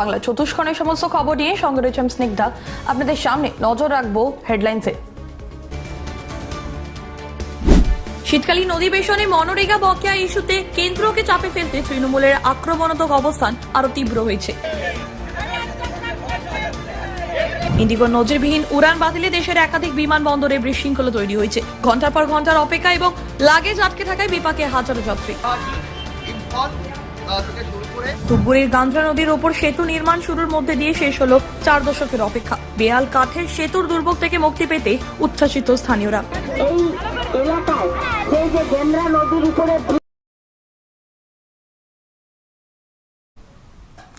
বাংলা চতুষ্কণের সমস্ত খবর নিয়ে সঙ্গে রয়েছে আমি স্নিগ্ধা। আপনাদের সামনে নজর রাখব হেডলাইন্সে। শীতকালীন অধিবেশনে মনরেগা বকেয়া ইস্যুতে কেন্দ্রকে চাপে ফেলতে তৃণমূলের আক্রমণাত্মক অবস্থান আরও তীব্র হয়েছে। ইন্ডিগোর নজিরবিহীন উড়ান বাতিলে দেশের একাধিক বিমানবন্দরে বিশৃঙ্খলা তৈরি হয়েছে। ঘণ্টার পর ঘণ্টার অপেক্ষা এবং লাগেজ আটকে থাকায় বিপাকে হাজারো যাত্রী। ধূপগুড়ির গান্দ্রা নদীর ওপর সেতু নির্মাণ শুরুর মধ্যে দিয়ে শেষ হলো চার দশকের অপেক্ষা। বেয়াল কাঠের সেতুর দুর্ভোগ থেকে মুক্তি পেতে উচ্ছ্বাসিত স্থানীয়রা।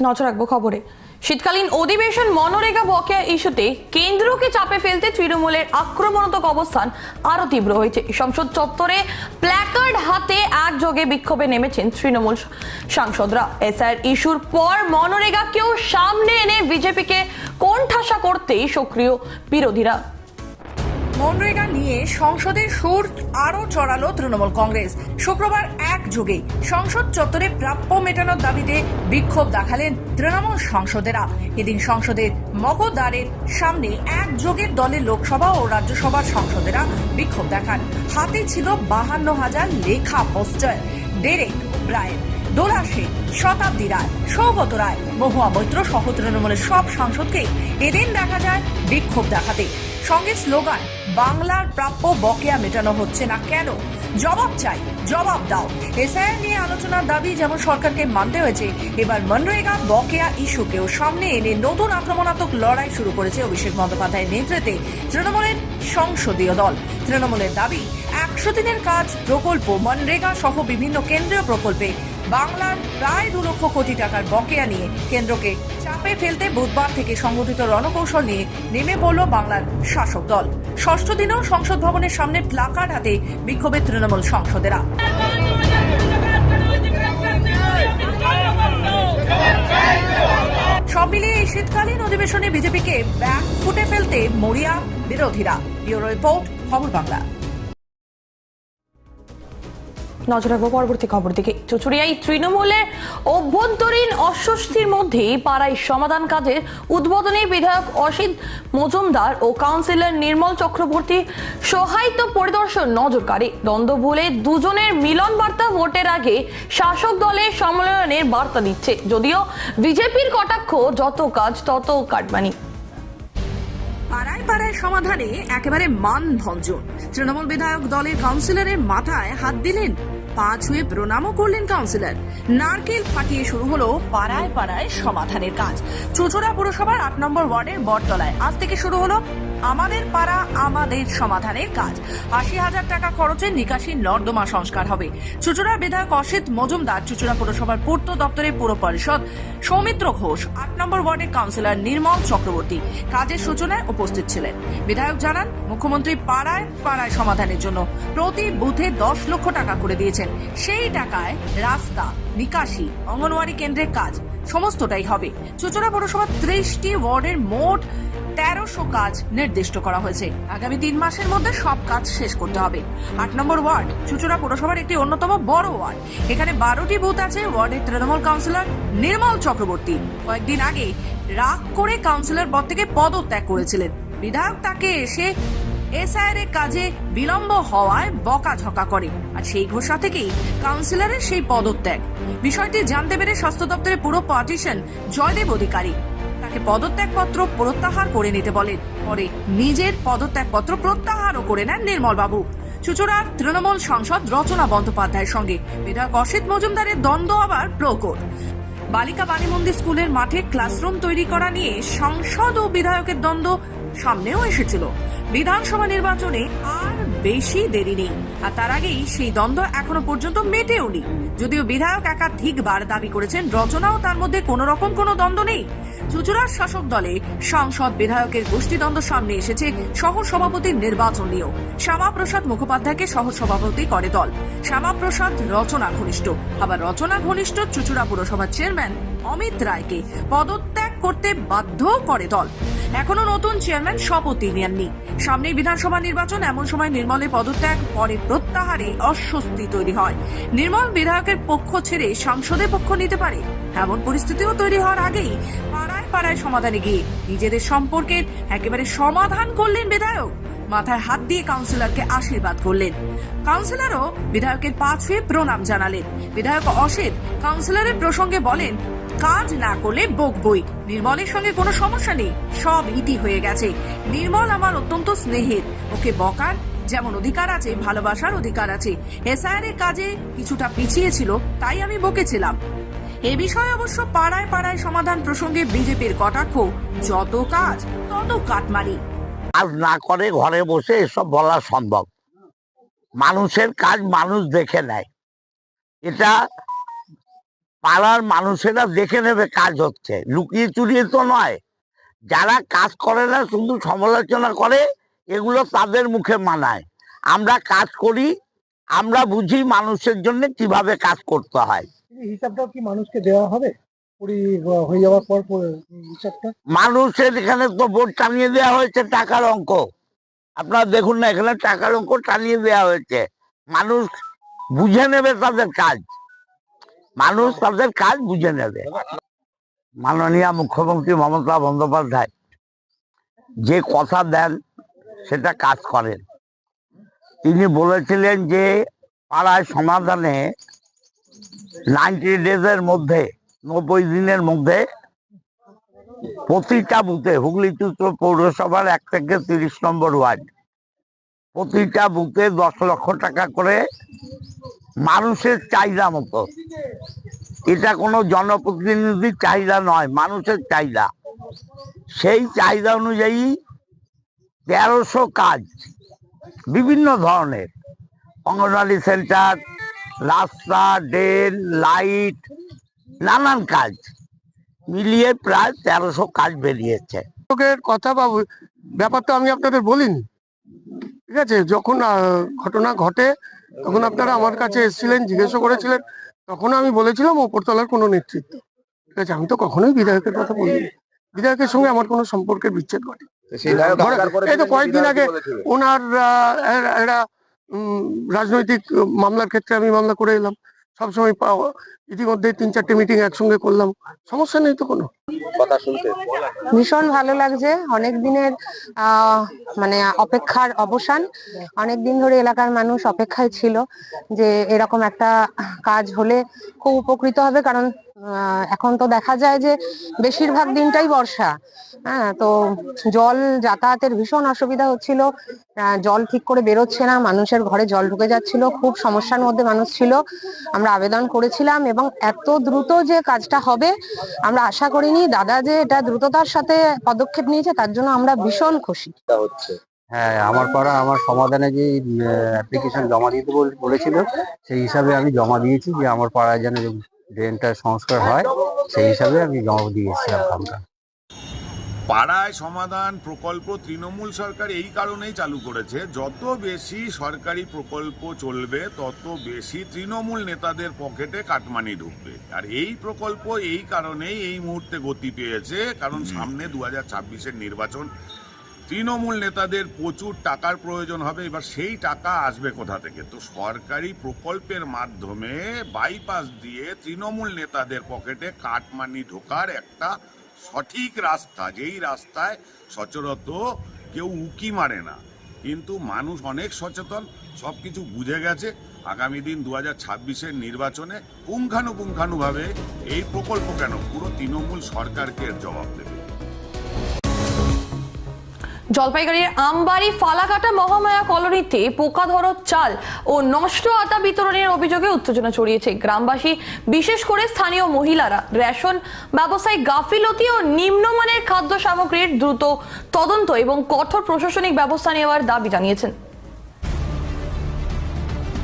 নজর রাখব খবরে। শীতকালীন অধিবেশন মনরেগা বকেয়া ইস্যুতে কেন্দ্রকে চাপে ফেলতে তৃণমূলের আক্রমণাত্মক অবস্থান আরও তীব্র হয়েছে। সংসদ চত্বরে প্ল্যাকার্ড হাতে একযোগে বিক্ষোভে নেমেছেন তৃণমূল সাংসদরা। এসআর ইস্যুর পর মনরেগাকেও সামনে এনে বিজেপিকে কোণঠাসা করতেই সক্রিয় বিরোধীরা। মনরেগা নিয়ে সংসদে সুর আরও চড়ালো তৃণমূল কংগ্রেস। শুক্রবার এক যুগে সংসদ চত্বরে প্রাপ্য মেটানোর দাবিতে বিক্ষোভ দেখালেন তৃণমূল সংসদেরা। এদিন সংসদের মগদ্বারের সামনে এক যোগের দলের লোকসভা ও রাজ্যসভার সংসদেরা বিক্ষোভ দেখান। হাতে ছিল বাহান্ন হাজার লেখা পোস্টার। ডেরেক ব্রায়েন দোলা শেখ শতাব্দী রায়, সৌগত রায়, মহুয়া মৈত্র সহ তৃণমূলের সব সাংসদকে এদিন দেখা যায় বিক্ষোভ দেখাতে। সঙ্গে স্লোগান বাংলার প্রাপ্য বকেয়া মেটানো হচ্ছে না কেন? জবাব চাই, জবাব দাও। এসআইআর নিয়ে আলোচনার দাবি যেমন সরকারকে মানতে হয়েছে, এবার মনরেগা বকেয়া ইস্যুকেও সামনে এনে নতুন আক্রমণাত্মক লড়াই শুরু করেছে অভিষেক বন্দ্যোপাধ্যায়ের নেতৃত্বে তৃণমূলের সংসদীয় দল। তৃণমূলের দাবি, একশো দিনের কাজ প্রকল্প মনরেগা সহ বিভিন্ন কেন্দ্রীয় প্রকল্পে বাংলার প্রায় দু লক্ষ কোটি টাকার বকেয়া নিয়ে কেন্দ্রকে চাপে ফেলতে বুধবার থেকে সংগঠিত রণকৌশল নিয়ে নেমে পড়ল বাংলার শাসক দল। ষষ্ঠ দিনেও সংসদ ভবনের সামনে প্লাকার্ড হাতে বিক্ষোভের তৃণমূল সংসদেরা। সব মিলিয়ে এই শীতকালীন অধিবেশনে বিজেপিকে ব্যাক ফুটে ফেলতে মরিয়া বিরোধীরা। ব্যুরো রিপোর্ট খবর বাংলা। নজর রাখব পরবর্তী খবর দিকে। চুচুড়িয়ায় তৃণমূলের অভ্যন্তরীণ অস্বস্তির মধ্যেই পাড়ায় সমাধান কাজের উদ্বোধনী বিধায়ক অসিত মজুমদার ও কাউন্সিলর নির্মল চক্রবর্তী সহায়তা পরিদর্শন নজরকারী। দ্বন্দ্ব ভুলে দুজনের মিলন বার্তা ভোটের আগে শাসক দলের সম্মেলনের বার্তা দিচ্ছে। যদিও বিজেপির কটাক্ষ, যত কাজ তত কাটমানি। পাড়ায় পাড়ায় সমাধানে একেবারে মান ভঞ্জন। তৃণমূল বিধায়ক দলের কাউন্সিলরের মাথায় হাত দিলেন পা ছুঁয়ে প্রণামও করলেন কাউন্সিলর নারকেল ফাটিয়ে শুরু হলো পাড়ায় পাড়ায় সমাধানের কাজ। চুচুড়া পুরসভার আট নম্বর ওয়ার্ডের বটতলায়। আজ থেকে শুরু হলো আমাদের পাড়া, আমাদের সমাধানের কাজ। আশি হাজার টাকা খরচে নিকাশি নর্দমা সংস্কার হবে। চুচুড়ার বিধায়ক অসিত মজুমদার চুচুড়া পুরসভার পূর্ত দপ্তরের পুর পরিষদ। সৌমিত্র ঘোষ, আট নম্বর ওয়ার্ডের কাউন্সিলর নির্মল চক্রবর্তী কাজের সূচনায় উপস্থিত ছিলেন। বিধায়ক জানান, মুখ্যমন্ত্রী পাড়ায় পাড়ায় সমাধানের জন্য প্রতি বুথে দশ লক্ষ টাকা করে দিয়েছেন। সেই টাকায় রাস্তা, নিকাশি, অঙ্গনওয়াড়ি কেন্দ্রের কাজ, সমস্তটাই হবে। চুচুড়া পৌরসভার ত্রিশটি ওয়ার্ডের মোট তেরোশো কাজ নির্দিষ্ট করা হয়েছে। আগামী তিন মাসের মধ্যে সব কাজ শেষ করতে হবে। আট নম্বর ওয়ার্ড, চুচুড়া পৌরসভার একটি অন্যতম বড় ওয়ার্ড। এখানে বারোটি বুথ আছে, ওয়ার্ডের তৃণমূল কাউন্সিলর নির্মল চক্রবর্তী। কয়েকদিন আগে রাগ করে কাউন্সিলর পদ থেকে পদত্যাগ করেছিলেন। বিধায়ক তাকে এসে এসআইআর এর কাজে বিলম্ব হওয়ায় বকাঝকা করে। আর সেই ঘোষণা থেকেই কাউন্সিলরের সেই পদত্যাগ। বিষয়টি জানতে পেরে স্বাস্থ্য দপ্তরের পুরো পার্টিশন জয়দেব অধিকারী। তাকে পদত্যাগপত্র প্রত্যাহার করে নিতে বলেন। পরে নিজের পদত্যাগপত্র প্রত্যাহারও করে নেন নির্মলবাবু। চুচুড়ার তৃণমূল সংসদ রচনা বন্দ্যোপাধ্যায়ের সঙ্গে। বিধায়ক অসিত মজুমদারের দ্বন্দ্ব আবার প্রকট। বালিকা বাণী মন্দির স্কুলের মাঠে ক্লাসরুম তৈরি করা নিয়ে সংসদ ও বিধায়কের দ্বন্দ্ব সামনেও এসেছিল। বিধানসভা নির্বাচনে আর বেশি দেরি নেই। আর তার আগেই সেই দ্বন্দ্ব এখনও পর্যন্ত মেটেওনি। যদিও বিধায়ক একাধিকবার দাবি করেছেন, রচনাও তার মধ্যে কোনো রকম কোনো দ্বন্দ্ব নেই। চুচুড়ার শাসক দলে সংসদ বিধায়কের গোষ্ঠীদ্বন্দ্ব সামনে এসেছে সহ সভাপতির নির্বাচন নিয়েও। শ্যামাপ্রসাদ মুখোপাধ্যায়কে সহ সভাপতি করে দল। শ্যামাপ্রসাদ রচনা ঘনিষ্ঠ। আবার রচনা ঘনিষ্ঠ চুচুড়া পুরসভার চেয়ারম্যান অমিত রায়কে পদত্যাগ করতে বাধ্য করে দল। এখনও নতুন চেয়ারম্যান শপথই নেননি। সামনেই বিধানসভা নির্বাচন, এমন সময় নির্মলের পদত্যাগ, পরে প্রত্যাহারে অস্বস্তি তৈরি হয়। নির্মল বিধায়কের পক্ষ ছেড়ে সাংসদের পক্ষ নিতে পারে। এমন পরিস্থিতিও তৈরি হওয়ার আগেই পাড়ায় পাড়ায় সমাধানে গিয়ে নিজেদের সম্পর্কের একেবারে সমাধান করলেন বিধায়ক। মাথায় হাত দিয়ে কাউন্সিলরকে আশীর্বাদ করলেন। কাউন্সিলরও বিধায়কের পা ছুঁয়ে প্রণাম জানালেন। বিধায়ক অসিত কাউন্সিলরের প্রসঙ্গে বলেন কাজ না করলে বকবই। নির্মলের সঙ্গে কোনো সমস্যা নেই। সব ইতি হয়ে গেছে। নির্মল আমার অত্যন্ত স্নেহের। ওকে বকার যেমন অধিকার আছে, ভালোবাসার অধিকার আছে। এসআইআর এর কাজে কিছুটা পিছিয়ে ছিল, তাই আমি বকেছিলাম। এ বিষয়ে অবশ্য পাড়ায় পাড়ায় সমাধান প্রসঙ্গে বিজেপির কটাক্ষ, যত কাজ, তত কাটমারি কাজ না করে ঘরে বসে এসব বলা সম্ভব। মানুষের কাজ মানুষ দেখে নেয়। এটা পাড়ার মানুষেরা দেখে নেবে কাজ হচ্ছে। লুকিয়ে চুরিয়ে তো নয়। যারা কাজ করে না শুধু সমালোচনা করে এগুলো তাদের মুখে মানায়। আমরা কাজ করি আমরা বুঝি মানুষের জন্য কীভাবে কাজ করতে হয়। এই হিসাবটাও কি মানুষকে দেওয়া হবে? হয়ে যাওয়ার পর পর হিসাবটা? মানুষের এখানে তো বোর্ড টানিয়ে দেওয়া হয়েছে টাকার অঙ্ক। আপনারা দেখুন না এখানে টাকার অঙ্ক টানিয়ে দেওয়া হয়েছে। মানুষ বুঝে নেবে তাদের কাজ। মানুষ তাদের কাজ বুঝে নেবে। মাননীয় মুখ্যমন্ত্রী মমতা বন্দ্যোপাধ্যায় যে কথা দেন, সেটা কাজ করেন। তিনি বলেছিলেন যে, পাড়ায় সমাধানে নাইনটি ডেজের মধ্যে, নব্বই দিনের মধ্যে প্রতিটা বুথে হুগলি চুত্র পৌরসভার এক থেকে তিরিশ নম্বর ওয়ার্ড, প্রতিটা বুথে দশ লক্ষ টাকা করে মানুষের চাহিদা মতো। এটা কোনো জনপ্রতিনিধির চাহিদা নয়, মানুষের চাহিদা। সেই চাহিদা অনুযায়ী তেরোশো কাজ, বিভিন্ন ধরনের। অঙ্গনওয়াড়ি সেন্টার, রাস্তা, ড্রেন, লাইট, নানান কাজ। মিলিয়ে প্রায় তেরোশো কাজ বেরিয়েছে। কথা বা ব্যাপারটা আমি আপনাদের বলিনি। ঠিক আছে, যখন ঘটনা ঘটে তখন আপনারা আমার কাছে এসেছিলেন জিজ্ঞাসা করেছিলেন তখন আমি বলেছিলাম ওপরতলার কোনো নেতৃত্ব। ঠিক আছে আমি তো কখনোই বিধায়কের কথা বলিনি। বিধায়কের সঙ্গে আমার কোনো সম্পর্কের বিচ্ছেদ ঘটে এই তো কয়েকদিন আগে ওনার উম, রাজনৈতিক মামলার ক্ষেত্রে আমি মামলা করে এলাম। সবসময় পা- ইতিমধ্যে তিন চারটে মিটিং একসঙ্গে করলাম। সমস্যা নেই তো কোনো। ভীষণ ভালো লাগছে। অনেক দিনের মানে অপেক্ষার অবসান। অনেক দিন ধরে এলাকার মানুষ অপেক্ষায় ছিল যে এরকম একটা কাজ হলে খুব উপকৃত হবে। কারণ এখন তো দেখা যায় যে বেশিরভাগ দিনটাই বর্ষা। হ্যাঁ তো জল যাতায়াতের ভীষণ অসুবিধা হচ্ছিল। জল ঠিক করে বেরোচ্ছে না। মানুষের ঘরে জল ঢুকে যাচ্ছিল। খুব সমস্যার মধ্যে মানুষ ছিল। আমরা আবেদন করেছিলাম এবং এত দ্রুত যে কাজটা হবে, আমরা আশা করিনি দাদা যে এটা দ্রুততার সাথে পদক্ষেপ নিয়েছে তার জন্য আমরা ভীষণ খুশি। হ্যাঁ আমার পাড়া আমার সমাধানে যে অ্যাপ্লিকেশন জমা দিতে বলেছিল সেই হিসাবে আমি জমা দিয়েছি যে আমার পাড়ায় যেন ড্রেনটা সংস্কার হয় সেই হিসাবে আমি জমা দিয়ে এসেছিলাম কামটা পাড়ায় সমাধান প্রকল্প তৃণমূল সরকার এই কারণেই চালু করেছে। যত বেশি সরকারি প্রকল্প চলবে তত বেশি তৃণমূল নেতাদের পকেটে কাটমানি ঢুকবে। আর এই প্রকল্প এই কারণেই এই মুহূর্তে গতি পেয়েছে কারণ সামনে দু হাজার ছাব্বিশের নির্বাচন। তৃণমূল নেতাদের প্রচুর টাকার প্রয়োজন হবে এবার সেই টাকা আসবে কোথা থেকে? তো সরকারি প্রকল্পের মাধ্যমে বাইপাস দিয়ে তৃণমূল নেতাদের পকেটে কাটমানি ঢোকার একটা সঠিক রাস্তা, যেই রাস্তায় সচরত কেউ উকি মারে না। কিন্তু মানুষ অনেক সচেতন সব কিছু বুঝে গেছে। আগামী দিন দু হাজার ছাব্বিশের নির্বাচনে পুঙ্খানুপুঙ্খানুভাবে এই প্রকল্প কেন? পুরো তৃণমূল সরকারকে জবাব দেবে। জলপাইগুড়ির আমবাড়ি, ফালাকাটা মহামায়া কলোনিতে পোকা ধরো চাল ও নষ্ট আটা বিতরণের অভিযোগে উত্তেজনা ছড়িয়েছে গ্রামবাসী। বিশেষ করে স্থানীয় মহিলারা রেশন ব্যবসায় গাফিলতি ও নিম্নমানের খাদ্য সামগ্রীর দ্রুত তদন্ত এবং কঠোর প্রশাসনিক ব্যবস্থা নেওয়ার দাবি জানিয়েছেন।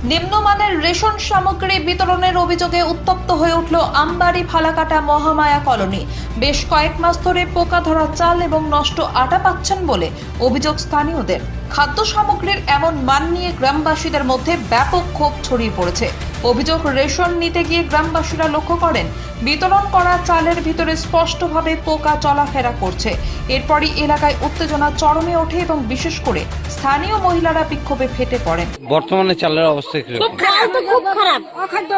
নিম্নমানের রেশন সামগ্রী বিতরণের অভিযোগে উত্তপ্ত হয়ে উঠল আমবাড়ি ফালাকাটা মহামায়া কলোনি। বেশ কয়েক মাস ধরে পোকা ধরা চাল এবং নষ্ট আটা পাচ্ছেন বলে অভিযোগ স্থানীয়দের। খাদ্য সামগ্রীর এমন মান নিয়ে গ্রামবাসীদের মধ্যে ব্যাপক ক্ষোভ ছড়িয়ে পড়েছে। অভিযোগ রেশন নিতে গিয়ে গ্রামবাসীরা লক্ষ্য করেন বিতরণ করা চালের ভিতরে স্পষ্টভাবে পোকা চলাফেরা করছে। এরপরই এলাকায় উত্তেজনা চরমে ওঠে এবং বিশেষ করে স্থানীয় মহিলারা বিক্ষোভে ফেটে পড়েন। বর্তমানে চালের অবস্থা চাল তো খুব খারাপ। অখাদ্য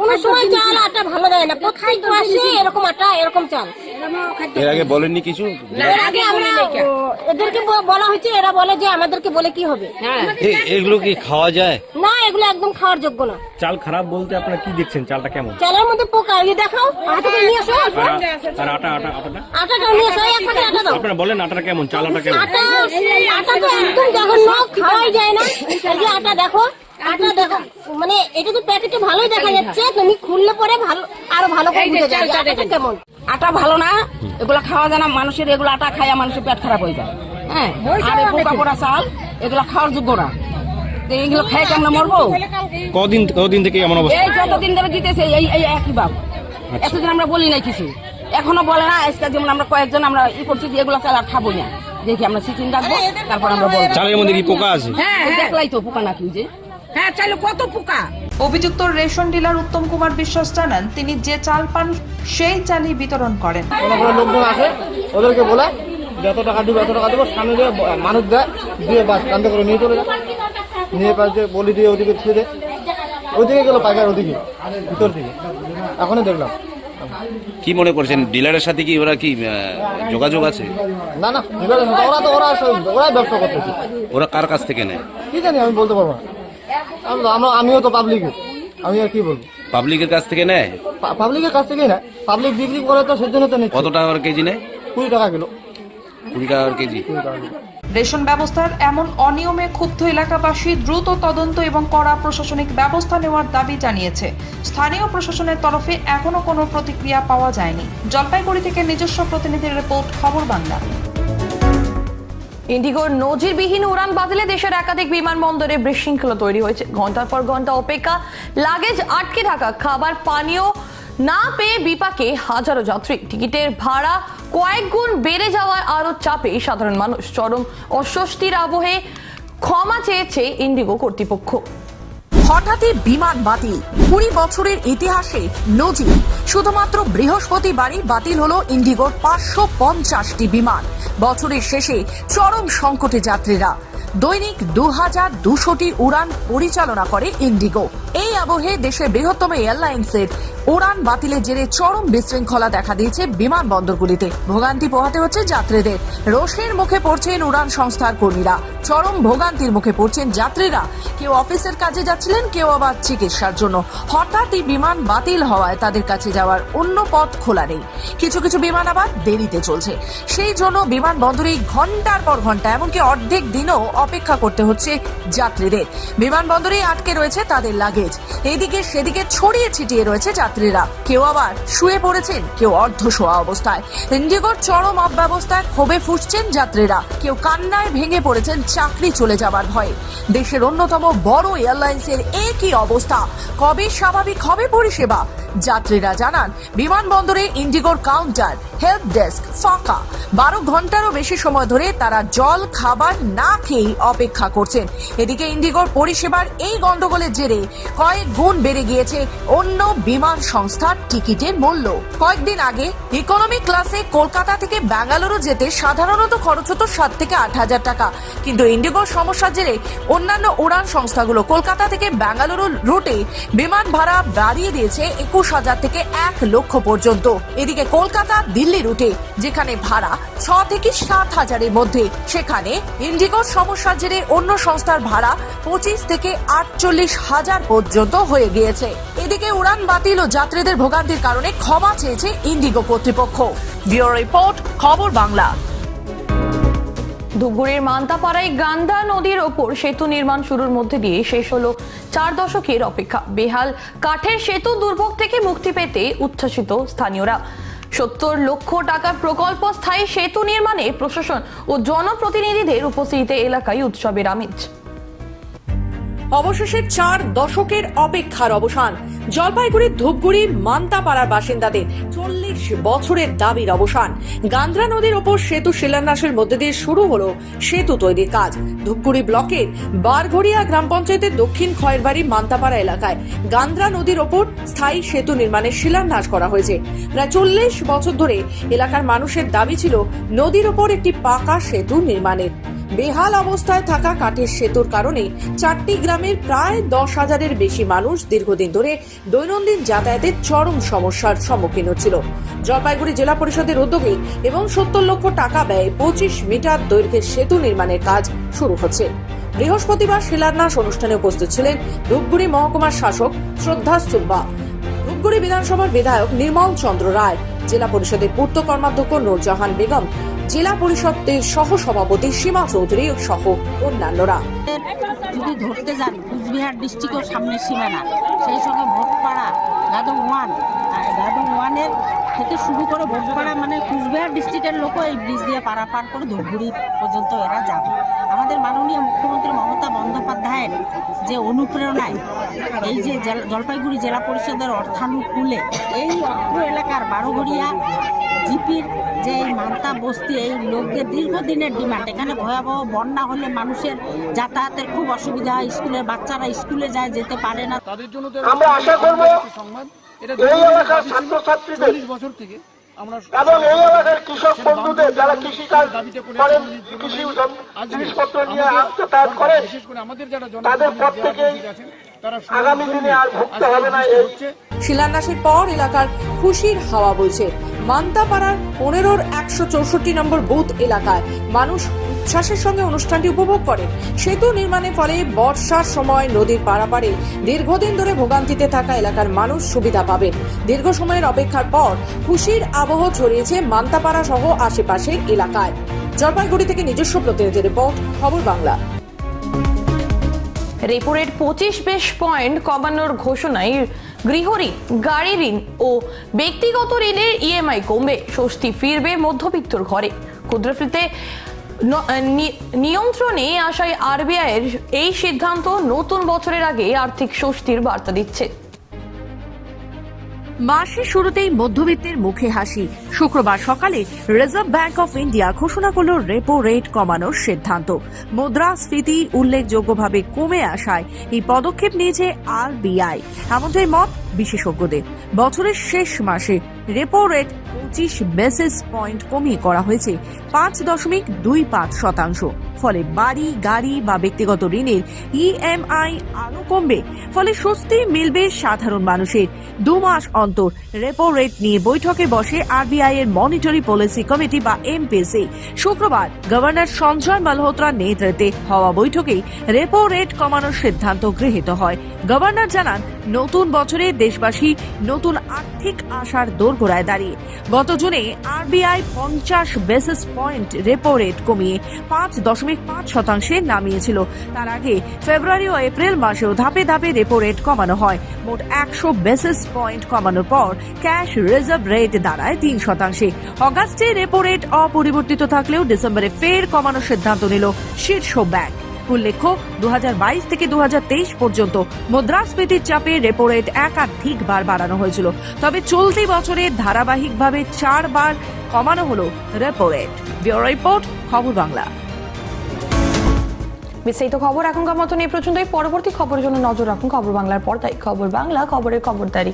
কোনো সময় চাল আটা ভালো দেয় না। প্রত্যেক মাসে এরকম আটা এরকম চাল। এর আগে বলেননি কিছু? এর আগে আমরা এদেরকে বলা হয়েছে এরা বলে যে আমাদেরকে বলে কি হবে। এগুলো কি খাওয়া যায়? না এগুলো একদম খাওয়ার যোগ্য না। চাল খারাপ বলতে আপনারা কি দেখছেন? চালটা কেমন? চালের মধ্যে পোকা এই দেখাও হাতে করে নিয়ে আসো। আর আটা আটা আটাটা? আটাটা নিয়ে আসো এক প্যাকেট আটা দাও। আপনারা বলেন আটাটা কেমন চাল আটা কেমন? আটা আটা তো একদম জঘন্য খাওয়াই যায় না। এই যে আটা দেখো আটা দেখো মানে এটা তো প্যাকেটে ভালোই দেখা যাচ্ছে তুমি খুললে পরে ভালো আরও ভালো করে বুঝে যাবে আটাটা কেমন? আটা ভালো না এগুলো খাওয়া যায় না মানুষের এগুলো আটা খাইয়া মানুষের পেট খারাপ হয়ে যায়। হ্যাঁ আর পোকা পোড়া চাল এগুলো খাওয়ার যোগ্য না। তো এইগুলো খাই কেমন মরবো? কদিন কদিন থেকে এমন অবস্থা? এই যতদিন ধরে দিতেছে এই এই একই বাপ। এতদিন আমরা বলি নাই কিছু। এখনও বলে না আজকে যেমন আমরা কয়েকজন আমরা ই করছি যে এগুলো চাল আর খাব না। দেখি আমরা সিচিন রাখব তারপর আমরা বলব। চালের মধ্যে কি পোকা আছে? হ্যাঁ দেখলাই তো পোকা নাকি যে। হ্যাঁ চাইলে কত পোকা? অভিযুক্ত রেশন ডিলার উত্তম কুমার বিশ্বাস জানান তিনি যে চাল পান সেই চালই বিতরণ করেন। লোকজন আসে ওদেরকে বলে যে এত টাকা দিব এত টাকা দেবো সামনে দিয়ে মানুষ দেয় দিয়ে বাস কান্দে করে নিয়ে চলে যায়। নিয়ে পাশ বলি দিয়ে ওদিকে ছেড়ে দেয়। ওইদিকে গেলো পাইকার ওদিকে ভিতর দিকে এখনই দেখলাম। কি মনে করছেন ডিলারের সাথে কি ওরা কি যোগাযোগ আছে? না না ডিলারের সাথে ওরা তো ওরা ওরাই ব্যবসা করতেছে। ওরা কার কাছ থেকে নেয়? কি জানি আমি বলতে পারব না। আমরা আমিও তো পাবলিকে আমি আর কি বলব? পাবলিকের কাছ থেকে নেয়? পাবলিকের কাছ থেকেই না পাবলিক বিক্রি করে তো সেজন্য তো নিচ্ছে। কত টাকার কেজি নেয়? কুড়ি টাকা কিলো। কুড়ি টাকার কেজি। রেশন ব্যবস্থার এমন অনিয়মে ক্ষুব্ধ এলাকাবাসী দ্রুত তদন্ত এবং কড়া প্রশাসনিক ব্যবস্থা নেওয়ার দাবি জানিয়েছে। স্থানীয় প্রশাসনের তরফে এখনও কোনো প্রতিক্রিয়া পাওয়া যায়নি। জলপাইগুড়ি থেকে নিজস্ব প্রতিনিধির রিপোর্ট খবর বাংলা। ইন্ডিগোর নজিরবিহীন উড়ান বাতিলে দেশের একাধিক বিমানবন্দরে বিশৃঙ্খলা তৈরি হয়েছে। ঘণ্টার পর ঘণ্টা অপেক্ষা, লাগেজ আটকে থাকা, খাবার, পানীয় না পেয়ে বিপাকে হাজারো যাত্রী। টিকিটের ভাড়া কয়েক গুণ বেড়ে যাওয়ার আরও চাপে সাধারণ মানুষ। চরম অস্বস্তির আবহে ক্ষমা চেয়েছে ইন্ডিগো কর্তৃপক্ষ। হঠাৎই বিমান বাতিল। কুড়ি বছরের ইতিহাসে নজির। শুধুমাত্র বৃহস্পতিবারই বাতিল হলো ইন্ডিগোর পাঁচশো পঞ্চাশটি বিমান। বছরের শেষে চরম সংকটে যাত্রীরা। দৈনিক দু হাজার দুশোটি উড়ান পরিচালনা করে ইন্ডিগো। এই আবহে দেশের বৃহত্তম এয়ারলাইন্সের উড়ান বাতিলের জেরে চরম বিশৃঙ্খলা দেখা দিয়েছে বিমানবন্দরগুলিতে ভোগান্তি পোহাতে হচ্ছে যাত্রীদের। রোষের মুখে পড়ছেন উড়ান সংস্থার কর্মীরা। চরম ভোগান্তির মুখে পড়ছেন যাত্রীরা। কেউ অফিসের কাজে যাচ্ছিলেন কেউ আবার চিকিৎসার জন্য। হঠাৎই বিমান বাতিল হওয়ায় তাদের কাছে যাওয়ার অন্য পথ খোলা নেই। কিছু কিছু বিমান আবার দেরিতে চলছে। সেই জন্য বিমানবন্দরে ঘণ্টার পর ঘণ্টা, এমনকি অর্ধেক দিনও অপেক্ষা করতে হচ্ছে যাত্রীদের। বিমানবন্দরে আটকে রয়েছে তাদের লাগেজ। এদিকে সেদিকে ছড়িয়ে ছিটিয়ে রয়েছে যাত্রীরা। কেউ আবার শুয়ে পড়েছেন, কেউ অর্ধ শোয়া অবস্থায়। ইন্ডিগোর চরম অব্যবস্থায় ক্ষোভে ফুসছেন যাত্রীরা। কেউ কান্নায় ভেঙে পড়েছেন, চাকরি চলে যাবার ভয়ে। দেশের অন্যতম বড় এয়ারলাইন্সের একই অবস্থা। কবে স্বাভাবিক হবে পরিষেবা? যাত্রীরা জানান, বিমানবন্দরে ইন্ডিগোর কাউন্টার, হেল্প ডেস্ক ফাঁকা। বারো ঘন্টারও বেশি সময় ধরে তারা জল, খাবার না খেয়েই অপেক্ষা করছেন। এদিকে ইন্ডিগোর পরিষেবার এই গন্ডগোলের জেরে কয়েক গুণ বেড়ে গিয়েছে অন্য বিমান সংস্থার টিকিটের মূল্য। কয়েকদিন আগে ইকোনমি ক্লাসে কলকাতা থেকে বেঙ্গালুরু যেতে সাধারণত খরচ হতো সাত থেকে আট হাজার টাকা। কিন্তু ইন্ডিগোর সমস্যার জেরে অন্যান্য উড়ান সংস্থাগুলো কলকাতা থেকে বেঙ্গালুরু রুটে বিমান ভাড়া বাড়িয়ে দিয়েছে একুশ হাজার থেকে এক লক্ষ পর্যন্ত। এদিকে কলকাতা, দিল্লি রুটে, যেখানে ভাড়া ছ থেকে সাত হাজারের মধ্যে। সেখানে ইন্ডিগোর সমস্যার জেরে অন্য সংস্থার ভাড়া পঁচিশ থেকে আটচল্লিশ হাজার পর্যন্ত হয়ে গিয়েছে। এদিকে উড়ান বাতিল ও যাত্রীদের ভোগান্তির কারণে ক্ষমা চেয়েছে ইন্ডিগো কর্তৃপক্ষ। ব্যুরো রিপোর্ট, খবর বাংলা। ধূপগুড়ির মান্তাপাড়ায় গান্ধা নদীর ওপর সেতু নির্মাণ শুরুর মধ্যে দিয়ে শেষ হলো চার দশকের অপেক্ষা। বেহাল কাঠের সেতু দুর্ভোগ থেকে মুক্তি পেতে উচ্ছ্বাসিত স্থানীয়রা। সত্তর লক্ষ টাকার প্রকল্প স্থায়ী সেতু নির্মাণে প্রশাসন ও জনপ্রতিনিধিদের উপস্থিতিতে এলাকায় উৎসবের আমেজ। অবশেষে চার দশকের অপেক্ষার অবসান। জলপাইগুড়ির ধূপগুড়ি মান্তাপাড়ার বাসিন্দাদের চল্লিশ বছরের দাবির অবসান। গান্দ্রা নদীর ওপর সেতু শিলান্যাসের মধ্যে দিয়ে শুরু হলো সেতু তৈরির কাজ। ধূপগুড়ি ব্লকের বারঘড়িয়া গ্রাম পঞ্চায়েতের দক্ষিণ খয়েরবাড়ি মান্তাপাড়া এলাকায় গান্দ্রা নদীর ওপর স্থায়ী সেতু নির্মাণের শিলান্যাস করা হয়েছে। প্রায় চল্লিশ বছর ধরে এলাকার মানুষের দাবি ছিল, নদীর ওপর একটি পাকা সেতু নির্মাণের। বেহাল অবস্থায় থাকা কাঠের সেতুর কারণে চারটি গ্রামের প্রায় দশ হাজারের বেশি মানুষ দীর্ঘদিন ধরে দৈনন্দিন যাতায়াতের চরম সমস্যার সম্মুখীন হচ্ছিল। জলপাইগুড়ি জেলা পরিষদের উদ্যোগে এবং সত্তর লক্ষ টাকা ব্যয়ে পঁচিশ মিটার দৈর্ঘ্যের সেতু নির্মাণের কাজ শুরু হচ্ছে। বৃহস্পতিবার শিলান্যাস অনুষ্ঠানে উপস্থিত ছিলেন ধূপগুড়ি মহকুমার শাসক শ্রদ্ধা সুব্বা। ধূপগুড়ি বিধানসভার বিধায়ক নির্মল চন্দ্র রায়, জেলা পরিষদের পূর্ত কর্মাধ্যক্ষ নূরজাহান বেগম জেলা পরিষদের সহ সভাপতি সীমা চৌধুরী সহ অন্যান্যরা। যদি ধরতে যান, কুচবিহার ডিস্ট্রিক্টের সামনে সীমানা সেই সঙ্গে ভোটপাড়া গাদং ওয়ান। গাদং ওয়ানের থেকে শুরু করে ভোটপাড়া মানে কুচবিহার ডিস্ট্রিক্টের লোকও এই ব্রিজ দিয়ে পারাপার করে ধূপগুড়ি পর্যন্ত এরা যাবে। আমাদের মাননীয় মুখ্যমন্ত্রী মমতা বন্দ্যোপাধ্যায়ের যে অনুপ্রেরণায় এই যে জলপাইগুড়ি জেলা পরিষদের অর্থানুকূলে এই অত্র এলাকার বারোঘড়িয়া জিপির যে এই মান্তা বস্তি এই লোকদের দীর্ঘদিনের ডিমান্ড। এখানে ভয়াবহ বন্যা হলে মানুষের যাতায়াতের খুব অসুবিধা হয়। স্কুলের বাচ্চারা স্কুলে যায় যেতে পারে না। তাদের জন্য আমরা আশা করব এই এলাকার ছাত্রছাত্রীদের। এবং এই এলাকার কৃষক বন্ধুদের যারা কৃষিকাজ করেন কৃষি জিনিসপত্র নিয়ে যাতায়াত করেন তাদের প্রত্যেকেই আগামী দিনে আর ভুগতে হবে না এই শিলান্যাসের পর এলাকার খুশির হাওয়া বইছে। মান্তাপাড়ার পনেরোর একশো চৌষট্টি নম্বর বুথ এলাকায় মানুষ উচ্ছ্বাসের সঙ্গে অনুষ্ঠানটি উপভোগ করেন। সেতু নির্মাণের ফলে বর্ষার সময় নদীর পারাপারে দীর্ঘদিন ধরে ভোগান্তিতে থাকা এলাকার মানুষ সুবিধা পাবেন। দীর্ঘ সময়ের অপেক্ষার পর খুশির আবহ ছড়িয়েছে মান্তাপাড়া সহ আশেপাশের এলাকায়। জলপাইগুড়ি থেকে নিজস্ব প্রতিনিধি রিপোর্ট খবর বাংলা। রেপো রেট পঁচিশ বেশ পয়েন্ট কমানোর ঘোষণায় গৃহঋণ, গাড়ি ঋণ ও ব্যক্তিগত ঋণের ইএমআই কমবে। স্বস্তি ফিরবে মধ্যবিত্তর ঘরে। ক্ষুদ্রফিতে নিয়ন্ত্রণে আসায় আরবিআইয়ের এই সিদ্ধান্ত নতুন বছরের আগে আর্থিক স্বস্তির বার্তা দিচ্ছে। মাসের শুরুতেই মধ্যবিত্তের মুখে হাসি। শুক্রবার সকালে রিজার্ভ ব্যাংক অফ ইন্ডিয়া ঘোষণা করল রেপো রেট কমানোর সিদ্ধান্ত। মুদ্রাস্ফীতি উল্লেখযোগ্যভাবে কমে আসায় এই পদক্ষেপ নিয়েছে আরবিআই এমনটাই মত বিশেষজ্ঞদের। বছরের শেষ মাসে রেপো রেট পঁচিশ বেসিস পয়েন্ট কমিয়ে করা হয়েছে পাঁচ দশমিক দুই পাঁচ শতাংশ। ফলে বাড়ি, গাড়ি বা ব্যক্তিগত ঋণের ইএমআই আরও কমবে। ফলে স্বস্তি মিলবে সাধারণ মানুষের। দু মাস অন্তর রেপো রেট নিয়ে বৈঠকে বসে আরবিআই এর মনিটরি পলিসি কমিটি বা এমপিসি শুক্রবার গভর্নর সঞ্জয় মালহোত্রার নেতৃত্বে হওয়া বৈঠকেই রেপো রেট কমানোর সিদ্ধান্ত গৃহীত হয়। গভর্নর জানান, নতুন বছরে দেশবাসী নতুন আর্থিক আশার দোরগোড়ায় দাঁড়িয়ে। গত জুনে আরবিআই পঞ্চাশ বেসিস পয়েন্ট রেপো রেট কমিয়ে পাঁচ দশমিক পাঁচ শতাংশে নামিয়েছিল। তার আগে ফেব্রুয়ারি ও এপ্রিল মাসেও ধাপে ধাপে রেপো রেট কমানো হয়। মোট একশো বেসিস পয়েন্ট কমানোর পর ক্যাশ রিজার্ভ রেট দাঁড়ায় তিন শতাংশে। অগাস্টে রেপো রেট অপরিবর্তিত থাকলেও ডিসেম্বরে ফের কমানোর সিদ্ধান্ত নিল শীর্ষ ব্যাংক উল্লেখ্য দু হাজার বাইশ থেকে দু হাজার তেইশ পর্যন্ত। মুদ্রাস্ফীতির চাপে রেপো রেট একাধিকবার বাড়ানো হয়েছিল। তবে চলতি বছরে ধারাবাহিকভাবে চারবার কমানো হলো রেপো রেট ব্যুরো রিপোর্ট, খবর বাংলা। বিস্তারিত খবর এখনকার মতন এই পর্যন্তই। পরবর্তী খবরের জন্য নজর রাখুন খবর বাংলার পর্দায়। খবর বাংলা, খবরের খবরদারি।